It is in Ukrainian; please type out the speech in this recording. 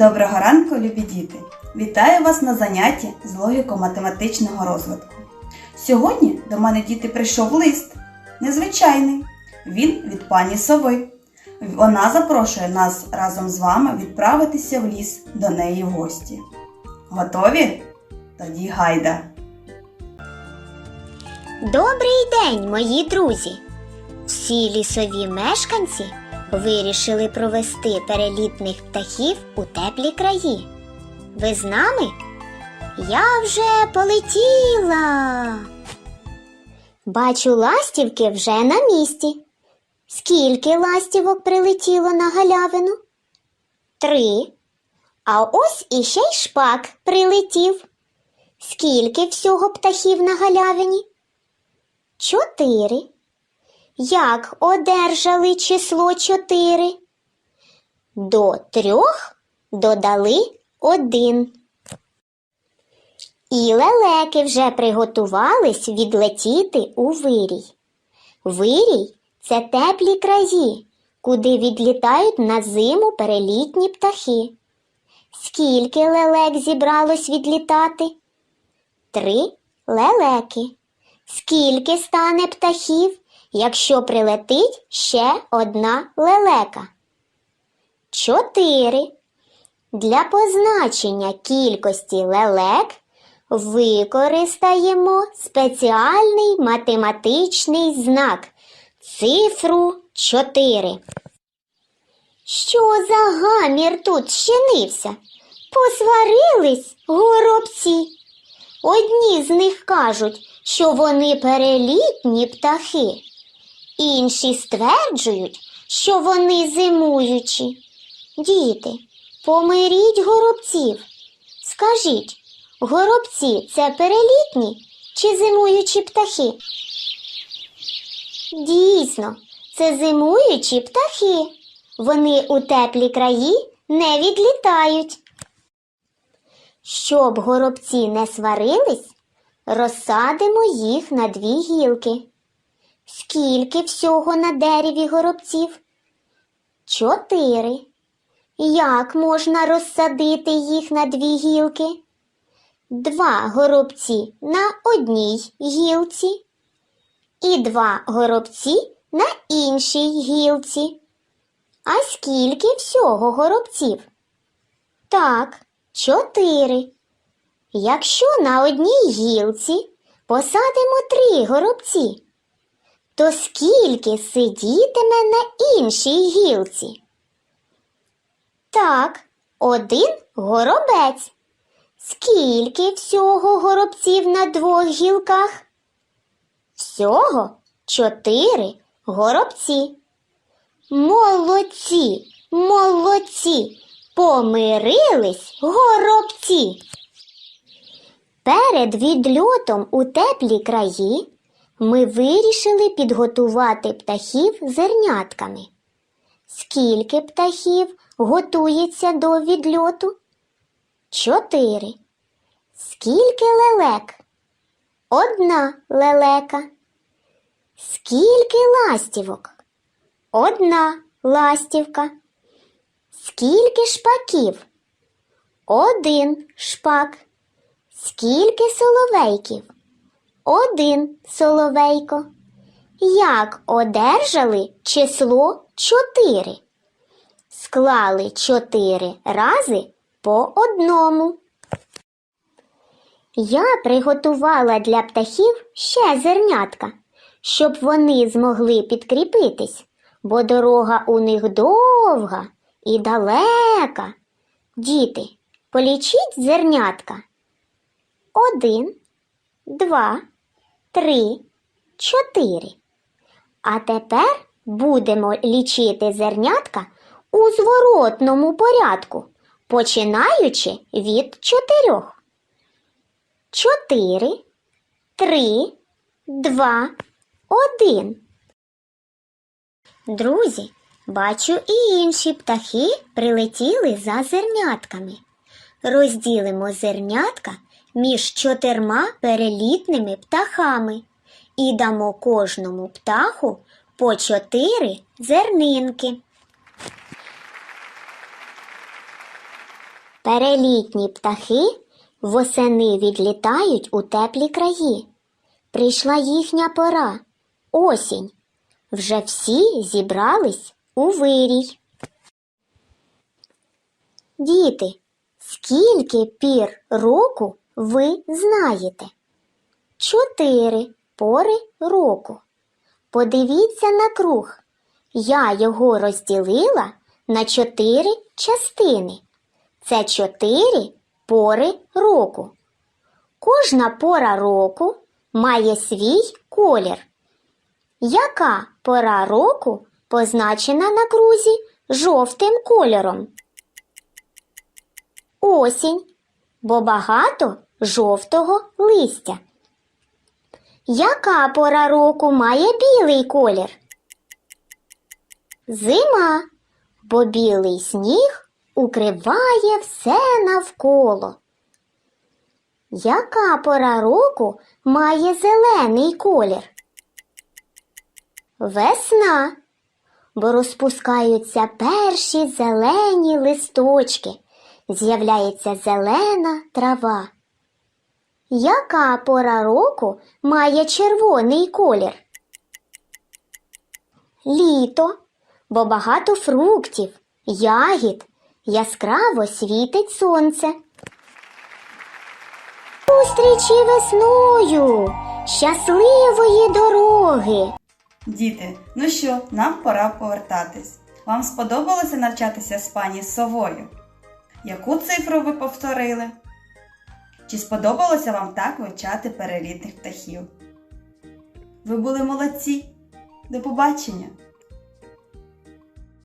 Доброго ранку, любі діти! Вітаю вас на занятті з логіко-математичного розвитку. Сьогодні до мене діти прийшов лист. Незвичайний. Він від пані Сови. Вона запрошує нас разом з вами відправитися в ліс до неї в гості. Готові? Тоді гайда! Добрий день, мої друзі! Всі лісові мешканці вирішили провести перелітних птахів у теплі краї. Ви з нами? Я вже полетіла. Бачу, ластівки вже на місці. Скільки ластівок прилетіло на галявину? Три. А ось іще й шпак прилетів. Скільки всього птахів на галявині? Чотири. Як одержали число чотири? До трьох додали один. І лелеки вже приготувались відлетіти у вирій. Вирій це теплі краї, куди відлітають на зиму перелітні птахи. Скільки лелек зібралось відлітати? Три лелеки. Скільки стане птахів, якщо прилетить ще одна лелека? Чотири. Для позначення кількості лелек використаємо спеціальний математичний знак цифру 4. Що за гамір тут щинився? Посварились горобці. Одні з них кажуть, що вони перелітні птахи, інші стверджують, що вони зимуючі. Діти, помиріть горобців. Скажіть, горобці це перелітні чи зимуючі птахи? Дійсно, це зимуючі птахи. Вони у теплі краї не відлітають. Щоб горобці не сварились, розсадимо їх на дві гілки. Скільки всього на дереві горобців? Чотири. Як можна розсадити їх на дві гілки? Два горобці на одній гілці і два горобці на іншій гілці. А скільки всього горобців? Так, чотири. Якщо на одній гілці посадимо три горобці, то скільки сидітиме на іншій гілці? Так, один горобець. Скільки всього горобців на двох гілках? Всього чотири горобці. Молодці, молодці, помирились горобці. Перед відльотом у теплі краї ми вирішили підготувати птахів зернятками. Скільки птахів готується до відльоту? Чотири. Скільки лелек? Одна лелека. Скільки ластівок? Одна ластівка. Скільки шпаків? Один шпак. Скільки соловейків? Один соловейко. Як одержали число чотири? Склали чотири рази по одному. Я приготувала для птахів ще зернятка, щоб вони змогли підкріпитись, бо дорога у них довга і далека. Діти, полічіть зернятка. Один, два, три, чотири. А тепер будемо лічити зернятка у зворотному порядку, починаючи від чотирьох. Чотири, три, два, один. Друзі, бачу і інші птахи прилетіли за зернятками. Розділимо зернятка між чотирма перелітними птахами і дамо кожному птаху по чотири зернинки. Перелітні птахи восени відлітають у теплі краї. Прийшла їхня пора осінь. Вже всі зібрались у вирій. Діти, скільки пір року ви знаєте? Чотири пори року. Подивіться на круг. Я його розділила на чотири частини. Це чотири пори року. Кожна пора року має свій колір. Яка пора року позначена на крузі жовтим кольором? Осінь, бо багато жовтого листя. Яка пора року має білий колір? Зима, бо білий сніг укриває все навколо. Яка пора року має зелений колір? Весна, бо розпускаються перші зелені листочки, з'являється зелена трава. Яка пора року має червоний колір? Літо, бо багато фруктів, ягід, яскраво світить сонце. Зустрічі весною, щасливої дороги! Діти, ну що, нам пора повертатись. Вам сподобалося навчатися з пані совою? Яку цифру ви повторили? Чи сподобалося вам так вивчати перелітних птахів? Ви були молодці! До побачення!